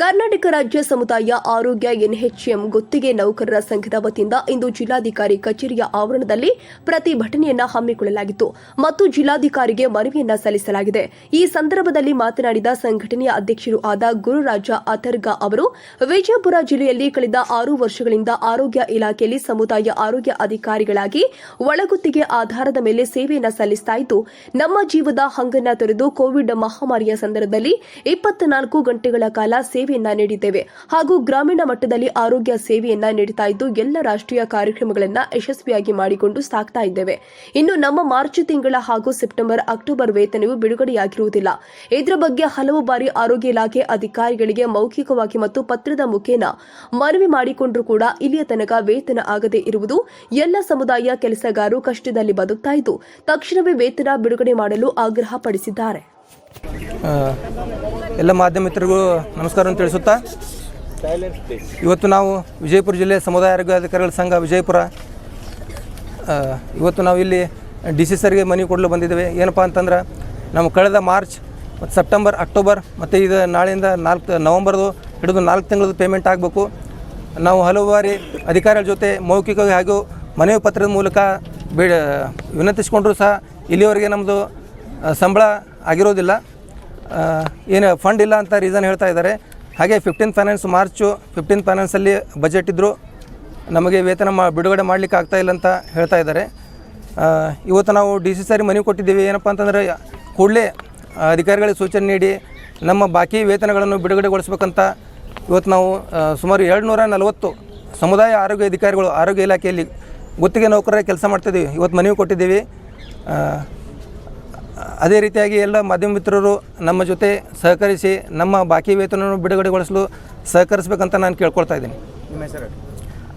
ಕರ್ನಾಟಕ ರಾಜ್ಯ ಸಮುದಾಯ ಆರೋಗ್ಯ ಎನ್ಎಚ್ಎಂ ಗುತ್ತಿಗೆ ನೌಕರರ ಸಂಘದ ವತಿಯಿಂದ ಇಂದು ಜಿಲ್ಲಾಧಿಕಾರಿ ಕಚೇರಿಯ ಆವರಣದಲ್ಲಿ ಪ್ರತಿಭಟನೆಯನ್ನು ಹಮ್ಮಿಕೊಳ್ಳಲಾಗಿತ್ತು ಮತ್ತು ಜಿಲ್ಲಾಧಿಕಾರಿಗೆ ಮನವಿಯನ್ನ ಸಲ್ಲಿಸಲಾಗಿದೆ. ಈ ಸಂದರ್ಭದಲ್ಲಿ ಮಾತನಾಡಿದ ಸಂಘಟನೆಯ ಅಧ್ಯಕ್ಷರು ಆದ ಗುರುರಾಜ ಅಥರ್ಗ ಅವರು, ವಿಜಯಪುರ ಜಿಲ್ಲೆಯಲ್ಲಿ ಕಳೆದ ಆರು ವರ್ಷಗಳಿಂದ ಆರೋಗ್ಯ ಇಲಾಖೆಯಲ್ಲಿ ಸಮುದಾಯ ಆರೋಗ್ಯ ಅಧಿಕಾರಿಗಳಾಗಿ ಒಳಗುತ್ತಿಗೆ ಆಧಾರದ ಮೇಲೆ ಸೇವೆಯನ್ನು ಸಲ್ಲಿಸ್ತಾ ಇದ್ದು, ನಮ್ಮ ಜೀವದ ಹಂಗನ್ನ ತೊರೆದು ಕೋವಿಡ್ ಮಹಾಮಾರಿಯ ಸಂದರ್ಭದಲ್ಲಿ ಇಪ್ಪತ್ನಾಲ್ಕು ಗಂಟೆಗಳ ಕಾಲ ಸೇವೆಯನ್ನ ನೀಡಿದ್ದೇವೆ. ಹಾಗೂ ಗ್ರಾಮೀಣ ಮಟ್ಟದಲ್ಲಿ ಆರೋಗ್ಯ ಸೇವೆಯನ್ನ ನೀಡುತ್ತಾ ಇದ್ದು ಎಲ್ಲ ರಾಷ್ಟ್ರೀಯ ಕಾರ್ಯಕ್ರಮಗಳನ್ನ ಯಶಸ್ವಿಯಾಗಿ ಮಾಡಿಕೊಂಡು ಸಾಕ್ತಾ ಇದ್ದೇವೆ. ಇನ್ನು ನಮ್ಮ ಮಾರ್ಚ್ ತಿಂಗಳ ಹಾಗೂ ಸೆಪ್ಟೆಂಬರ್ ಅಕ್ಟೋಬರ್ ವೇತನವು ಬಿಡುಗಡೆಯಾಗಿರುವುದಿಲ್ಲ. ಇದರ ಬಗ್ಗೆ ಹಲವು ಬಾರಿ ಆರೋಗ್ಯ ಇಲಾಖೆ ಅಧಿಕಾರಿಗಳಿಗೆ ಮೌಖಿಕವಾಗಿ ಮತ್ತು ಪತ್ರದ ಮುಖೇನ ಮನವಿ ಮಾಡಿಕೊಂಡರೂ ಕೂಡ ಇಲ್ಲಿಯ ತನಕ ವೇತನ ಆಗದೇ ಇರುವುದು ಎಲ್ಲ ಸಮುದಾಯ ಕೆಲಸಗಾರರು ಕಷ್ಟದಲ್ಲಿ ಬದುಕ್ತಾ ಇದ್ದು ತಕ್ಷಣವೇ ವೇತನ ಬಿಡುಗಡೆ ಮಾಡಲು ಆಗ್ರಹ ಪಡಿಸಿದ್ದಾರೆ ಆ, ಎಲ್ಲ ಮಾಧ್ಯಮ ಮಿತ್ರರಿಗೂ ನಮಸ್ಕಾರ ಅಂತ ತಿಳಿಸುತ್ತಾ? ಇವತ್ತು ನಾವು ವಿಜಯಪುರ ಜಿಲ್ಲೆ ಸಮುದಾಯ ಆರೋಗ್ಯಾಧಿಕಾರಿಗಳ ಸಂಘ ವಿಜಯಪುರ. ಇವತ್ತು ನಾವು ಇಲ್ಲಿ ಡಿ ಸಿ ಸರ್ಗೆ ಮನವಿ ಕೊಡಲು ಬಂದಿದ್ದೇವೆ. ಏನಪ್ಪ ಅಂತಂದ್ರೆ, ನಾವು ಕಳೆದ ಮಾರ್ಚ್ ಮತ್ತು ಸೆಪ್ಟೆಂಬರ್, ಅಕ್ಟೋಬರ್ ಮತ್ತು ಇದು ನಾಳೆಯಿಂದ ನಾಲ್ಕು, ನವಂಬರ್ದು ಹಿಡಿದು ನಾಲ್ಕು ತಿಂಗಳದ್ದು ಪೇಮೆಂಟ್ ಆಗಬೇಕು. ನಾವು ಹಲವು ಬಾರಿ ಅಧಿಕಾರಿಗಳ ಜೊತೆ ಮೌಖಿಕವಾಗಿ ಹಾಗೂ ಮನವಿ ಪತ್ರದ ಮೂಲಕ ಬೇ, ವಿನಂತಿಸಿಕೊಂಡ್ರೂ ಸಹ ಇಲ್ಲಿವರೆಗೆ ನಮ್ಮದು ಸಂಬಳ ಆಗಿರೋದಿಲ್ಲ. ಏನು ಫಂಡ್ ಇಲ್ಲ ಅಂತ ರೀಸನ್ ಹೇಳ್ತಾ ಇದ್ದಾರೆ. ಹಾಗೆ ಫಿಫ್ಟೀನ್ ಫೈನಾನ್ಸ್ ಮಾರ್ಚು ಫಿಫ್ಟೀನ್ ಫೈನಾನ್ಸಲ್ಲಿ ಬಜೆಟ್ ಇದ್ದರೂ ನಮಗೆ ವೇತನ ಮಾ, ಬಿಡುಗಡೆ ಮಾಡಲಿಕ್ಕೆ ಆಗ್ತಾ ಇಲ್ಲ ಅಂತ ಹೇಳ್ತಾ ಇದ್ದಾರೆ. ಇವತ್ತು ನಾವು ಡಿ ಸಿ ಸಾರಿ ಮನವಿ ಕೊಟ್ಟಿದ್ದೀವಿ. ಏನಪ್ಪ ಅಂತಂದರೆ, ಕೂಡಲೇ ಅಧಿಕಾರಿಗಳಿಗೆ ಸೂಚನೆ ನೀಡಿ, ನಮ್ಮ ಬಾಕಿ ವೇತನಗಳನ್ನು ಬಿಡುಗಡೆಗೊಳಿಸ್ಬೇಕಂತ ಇವತ್ತು ನಾವು ಸುಮಾರು ಎರಡು ನೂರ ನಲವತ್ತು ಸಮುದಾಯ ಆರೋಗ್ಯ ಅಧಿಕಾರಿಗಳು ಆರೋಗ್ಯ ಇಲಾಖೆಯಲ್ಲಿ ಗುತ್ತಿಗೆ ನೌಕರರ ಕೆಲಸ ಮಾಡ್ತಿದ್ದೀವಿ. ಇವತ್ತು ಮನವಿ ಕೊಟ್ಟಿದ್ದೀವಿ. ಅದೇ ರೀತಿಯಾಗಿ ಎಲ್ಲ ಮಾಧ್ಯಮ ಮಿತ್ರರು ನಮ್ಮ ಜೊತೆ ಸಹಕರಿಸಿ ನಮ್ಮ ಬಾಕಿ ವೇತನವನ್ನು ಬಿಡುಗಡೆಗೊಳಿಸಲು ಸಹಕರಿಸಬೇಕಂತ ನಾನು ಕೇಳ್ಕೊಳ್ತಾ ಇದ್ದೀನಿ.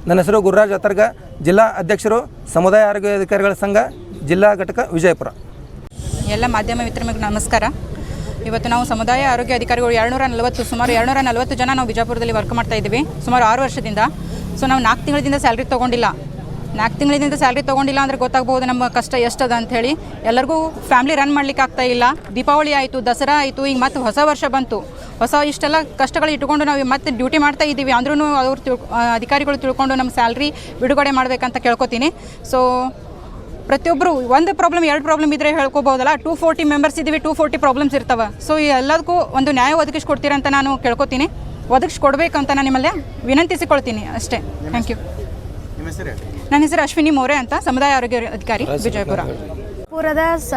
ನನ್ನ ಹೆಸರು ಗುರುರಾಜ್ ಅತರ್ಗ ಜಿಲ್ಲಾ ಅಧ್ಯಕ್ಷರು ಸಮುದಾಯ ಆರೋಗ್ಯ ಅಧಿಕಾರಿಗಳ ಸಂಘ ಜಿಲ್ಲಾ ಘಟಕ ವಿಜಯಪುರ. ಎಲ್ಲ ಮಾಧ್ಯಮ ಮಿತ್ರರಿಗೆ ನಮಸ್ಕಾರ. ಇವತ್ತು ನಾವು ಸಮುದಾಯ ಆರೋಗ್ಯ ಅಧಿಕಾರಿಗಳು ಎರಡುನೂರ ನಲವತ್ತು ಸುಮಾರು ಎರಡುನೂರ ನಲವತ್ತು ಜನ ನಾವು ಬಿಜಾಪುರದಲ್ಲಿ ವರ್ಕ್ ಮಾಡ್ತಾ ಇದ್ದೀವಿ ಸುಮಾರು ಆರು ವರ್ಷದಿಂದ. ಸೊ ನಾವು ನಾಲ್ಕು ತಿಂಗಳಿಂದ ಸ್ಯಾಲ್ರಿ ತೊಗೊಂಡಿಲ್ಲ. ನಾಲ್ಕು ತಿಂಗಳಿಂದ ಸ್ಯಾಲ್ರಿ ತೊಗೊಂಡಿಲ್ಲ ಅಂದರೆ ಗೊತ್ತಾಗ್ಬೋದು ನಮ್ಮ ಕಷ್ಟ ಎಷ್ಟದ ಅಂಥೇಳಿ ಎಲ್ಲರಿಗೂ ಫ್ಯಾಮ್ಲಿ ರನ್ ಮಾಡ್ಲಿಕ್ಕೆ ಆಗ್ತಾ ಇಲ್ಲ. ದೀಪಾವಳಿ ಆಯಿತು, ದಸರಾ ಆಯಿತು, ಈಗ ಮತ್ತೆ ಹೊಸ ವರ್ಷ ಬಂತು. ಹೊಸ ಇಷ್ಟೆಲ್ಲ ಕಷ್ಟಗಳು ಇಟ್ಕೊಂಡು ನಾವು ಮತ್ತೆ ಡ್ಯೂಟಿ ಮಾಡ್ತಾ ಇದ್ದೀವಿ. ಅಂದ್ರೂ ಅವ್ರು ತಿಳ್ ಅಧಿಕಾರಿಗಳು ತಿಳ್ಕೊಂಡು ನಮ್ಮ ಸ್ಯಾಲ್ರಿ ಬಿಡುಗಡೆ ಮಾಡಬೇಕಂತ ಕೇಳ್ಕೊತೀನಿ. ಸೊ ಪ್ರತಿಯೊಬ್ಬರು ಒಂದು ಪ್ರಾಬ್ಲಮ್ ಎರಡು ಪ್ರಾಬ್ಲಮ್ ಇದ್ದರೆ ಹೇಳ್ಕೊಬೋದಲ್ಲ? ಟೂ ಫೋರ್ಟಿ ಮೆಂಬರ್ಸ್ ಇದ್ದೀವಿ ಟೂ ಫೋರ್ಟಿ ಪ್ರಾಬ್ಲಮ್ಸ್ ಇರ್ತವೆ. ಸೊ ಎಲ್ಲದಕ್ಕೂ ಒಂದು ನ್ಯಾಯ ಒದಗಿಸ್ಕೊಡ್ತೀರಂತ ನಾನು ಕೇಳ್ಕೊತೀನಿ. ಒದಗಿಸ್ಕೊಡ್ಬೇಕಂತ ನಾನು ನಿಮ್ಮಲ್ಲೇ ವಿನಂತಿಸಿಕೊಳ್ತೀನಿ ಅಷ್ಟೇ. ಥ್ಯಾಂಕ್ ಯು ನನ್ನ ಹೆಸರು ಅಶ್ವಿನಿ ಮೋರೆ ಅಂತ ಸಮುದಾಯ ಆರೋಗ್ಯ ಅಧಿಕಾರಿ ವಿಜಯಪುರ. ಪುರದ ಸ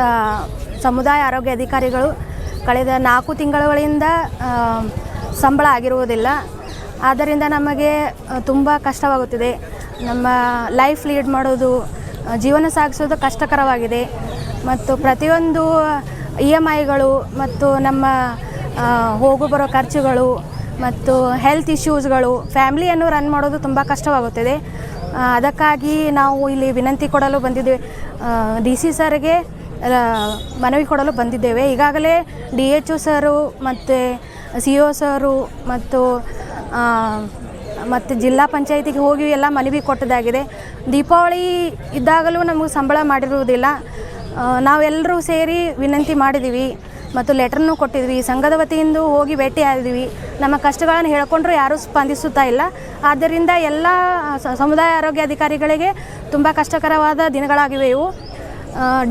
ಸಮುದಾಯ ಆರೋಗ್ಯ ಅಧಿಕಾರಿಗಳು ಕಳೆದ ನಾಲ್ಕು ತಿಂಗಳುಗಳಿಂದ ಸಂಬಳ ಆಗಿರುವುದಿಲ್ಲ. ಆದ್ದರಿಂದ ನಮಗೆ ತುಂಬ ಕಷ್ಟವಾಗುತ್ತಿದೆ. ನಮ್ಮ ಲೈಫ್ ಲೀಡ್ ಮಾಡೋದು ಜೀವನ ಸಾಗಿಸೋದು ಕಷ್ಟಕರವಾಗಿದೆ. ಮತ್ತು ಪ್ರತಿಯೊಂದು ಇ ಎಂ ಐಗಳು ಮತ್ತು ನಮ್ಮ ಹೋಗು ಬರೋ ಖರ್ಚುಗಳು ಮತ್ತು ಹೆಲ್ತ್ ಇಶ್ಯೂಸ್ಗಳು ಫ್ಯಾಮ್ಲಿಯನ್ನು ರನ್ ಮಾಡೋದು ತುಂಬ ಕಷ್ಟವಾಗುತ್ತಿದೆ. ಅದಕ್ಕಾಗಿ ನಾವು ಇಲ್ಲಿ ವಿನಂತಿ ಕೊಡಲು ಬಂದಿದ್ದೇವೆ. ಡಿ ಸಿ ಸರ್ಗೆ ಮನವಿ ಕೊಡಲು ಬಂದಿದ್ದೇವೆ. ಈಗಾಗಲೇ ಡಿ ಎಚ್ ಒ ಸರು ಮತ್ತು ಸಿ ಒ ಸರು ಮತ್ತು ಮತ್ತು ಜಿಲ್ಲಾ ಪಂಚಾಯತಿಗೆ ಹೋಗಿ ಎಲ್ಲ ಮನವಿ ಕೊಟ್ಟದಾಗಿದೆ. ದೀಪಾವಳಿ ಇದ್ದಾಗಲೂ ನಮಗೆ ಸಂಬಳ ಮಾಡಿರುವುದಿಲ್ಲ. ನಾವೆಲ್ಲರೂ ಸೇರಿ ವಿನಂತಿ ಮಾಡಿದ್ದೀವಿ. ಮತ್ತು ಲೆಟ್ರನ್ನು ಕೊಟ್ಟಿದ್ವಿ. ಸಂಘದ ವತಿಯಿಂದ ಹೋಗಿ ಭೇಟಿ ಆದ್ವಿ. ನಮ್ಮ ಕಷ್ಟಗಳನ್ನು ಹೇಳ್ಕೊಂಡ್ರೂ ಯಾರೂ ಸ್ಪಂದಿಸುತ್ತಾ ಇಲ್ಲ. ಆದ್ದರಿಂದ ಎಲ್ಲ ಸಮುದಾಯ ಆರೋಗ್ಯ ಅಧಿಕಾರಿಗಳಿಗೆ ತುಂಬ ಕಷ್ಟಕರವಾದ ದಿನಗಳಾಗಿವೆ ಇವು.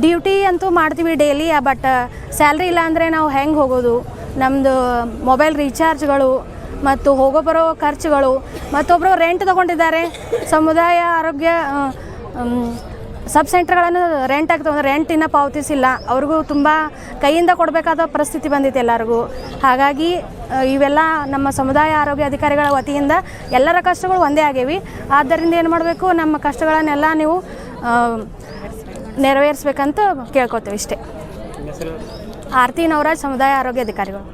ಡ್ಯೂಟಿ ಅಂತೂ ಮಾಡ್ತೀವಿ ಡೈಲಿ ಬಟ್ ಸ್ಯಾಲ್ರಿ ಇಲ್ಲ ಅಂದರೆ ನಾವು ಹೆಂಗೆ ಹೋಗೋದು? ನಮ್ಮದು ಮೊಬೈಲ್ ರೀಚಾರ್ಜ್ಗಳು ಮತ್ತು ಹೋಗೋ ಬರೋ ಖರ್ಚುಗಳು. ಮತ್ತೊಬ್ಬರು ರೆಂಟ್ ತೊಗೊಂಡಿದ್ದಾರೆ. ಸಮುದಾಯ ಆರೋಗ್ಯ ಸಬ್ ಸೆಂಟರ್ಗಳನ್ನು ರೆಂಟ್ ಆಗ್ತವೆ ರೆಂಟ್ ಇನ್ನೂ ಪಾವತಿಸಿಲ್ಲ. ಅವ್ರಿಗೂ ತುಂಬ ಕೈಯಿಂದ ಕೊಡಬೇಕಾದ ಪರಿಸ್ಥಿತಿ ಬಂದಿತ್ತು ಎಲ್ಲರಿಗೂ. ಹಾಗಾಗಿ ಇವೆಲ್ಲ ನಮ್ಮ ಸಮುದಾಯ ಆರೋಗ್ಯ ಅಧಿಕಾರಿಗಳ ವತಿಯಿಂದ ಎಲ್ಲರ ಕಷ್ಟಗಳು ಒಂದೇ ಆಗಿವೆ. ಆದ್ದರಿಂದ ಏನು ಮಾಡಬೇಕು ನಮ್ಮ ಕಷ್ಟಗಳನ್ನೆಲ್ಲ ನೀವು ನೆರವೇರಿಸ್ಬೇಕಂತ ಕೇಳ್ಕೊತೀವಿ ಇಷ್ಟೇ. ಆರತಿ ನವರಾಜ್ ಸಮುದಾಯ ಆರೋಗ್ಯ ಅಧಿಕಾರಿಗಳು.